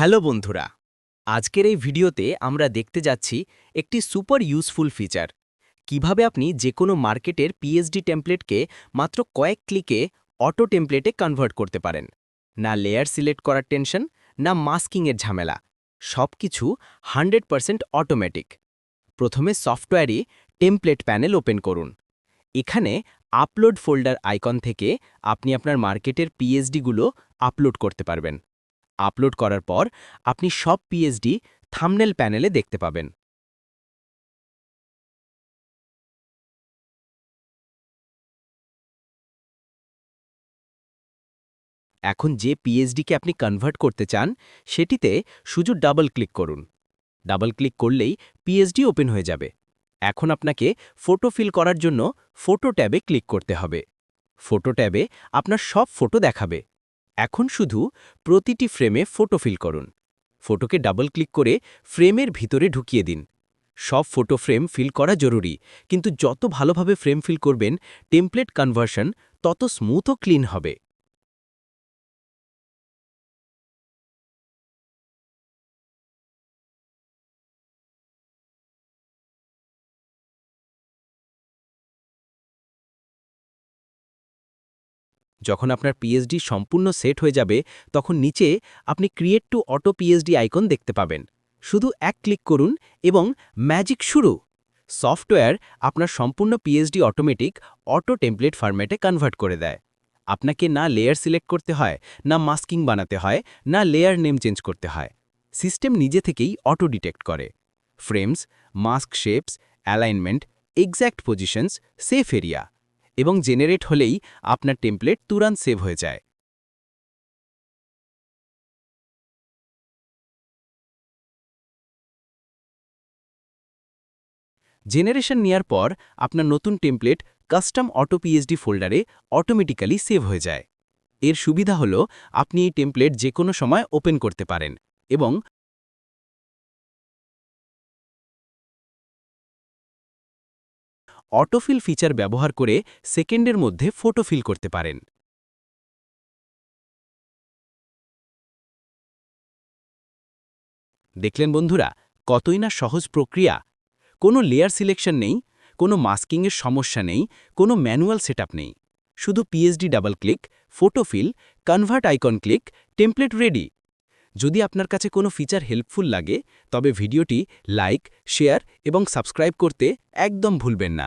Hello বন্ধুরা, আজকের এই ভিডিওতে আমরা দেখতে যাচ্ছি একটি সুপার ইউজফুল ফিচার। কীভাবে আপনি যে কোনো মার্কেটের পিএইচডি টেমপ্লেটকে মাত্র কয়েক ক্লিকে অটো টেমপ্লেটে কনভার্ট করতে পারেন। না লেয়ার সিলেক্ট করার টেনশন, না মাস্কিংয়ের ঝামেলা। সব কিছু হান্ড্রেড পারসেন্ট অটোমেটিক। প্রথমে সফটওয়্যারই টেমপ্লেট প্যানেল ওপেন করুন। এখানে আপলোড ফোল্ডার আইকন থেকে আপনি আপনার মার্কেটের পিএইচডিগুলো আপলোড করতে পারবেন। আপলোড করার পর আপনি সব পিএইচডি থামনেল প্যানেলে দেখতে পাবেন। এখন যে পিএইচডিকে আপনি কনভার্ট করতে চান, সেটিতে শুধু ডাবল ক্লিক করুন। ডাবল ক্লিক করলেই পিএইচডি ওপেন হয়ে যাবে। এখন আপনাকে ফটো ফিল করার জন্য ফটো ট্যাবে ক্লিক করতে হবে। ফটো ট্যাবে আপনার সব ফটো দেখাবে। এখন শুধু প্রতিটি ফ্রেমে ফটো ফিল করুন। ফটোকে ডাবল ক্লিক করে ফ্রেমের ভিতরে ঢুকিয়ে দিন। সব ফটো ফ্রেম ফিল করা জরুরি, কিন্তু যত ভালোভাবে ফ্রেম ফিল করবেন টেমপ্লেট কনভার্সন তত স্মুথ ও ক্লিন হবে। যখন আপনার পিএইচডি সম্পূর্ণ সেট হয়ে যাবে, তখন নিচে আপনি create to auto PhD icon দেখতে পাবেন। শুধু এক ক্লিক করুন এবং ম্যাজিক শুরু। সফটওয়্যার আপনার সম্পূর্ণ পিএইচডি অটোমেটিক অটো টেমপ্লেট ফরম্যাটে কনভার্ট করে দেয়। আপনাকে না লেয়ার সিলেক্ট করতে হয়, না মাস্কিং বানাতে হয়, না লেয়ার নেম চেঞ্জ করতে হয়। সিস্টেম নিজে থেকেই অটো ডিটেক্ট করে। Frames mask shapes alignment exact positions safe area এবং জেনারেট হলেই আপনার টেমপ্লেট তুরান্ত সেভ হয়ে যায়। জেনারেশন নেয়ার পর আপনার নতুন টেমপ্লেট কাস্টম অটো পিএইচডি ফোল্ডারে অটোমেটিক্যালি সেভ হয়ে যায়। এর সুবিধা হল, আপনি এই টেমপ্লেট যে কোনো সময় ওপেন করতে পারেন এবং অটোফিল ফিচার ব্যবহার করে সেকেন্ডের মধ্যে ফটো ফিল করতে পারেন। দেখলেন বন্ধুরা, কতই না সহজ প্রক্রিয়া। কোনো লেয়ার সিলেকশন নেই, কোনো মাস্কিংয়ের সমস্যা নেই, কোনো ম্যানুয়াল সেটআপ নেই। শুধু PhD double click photo fill convert icon click template ready যদি আপনার কাছে কোনো ফিচার হেল্পফুল লাগে, তবে ভিডিওটি লাইক শেয়ার এবং সাবস্ক্রাইব করতে একদম ভুলবেন না।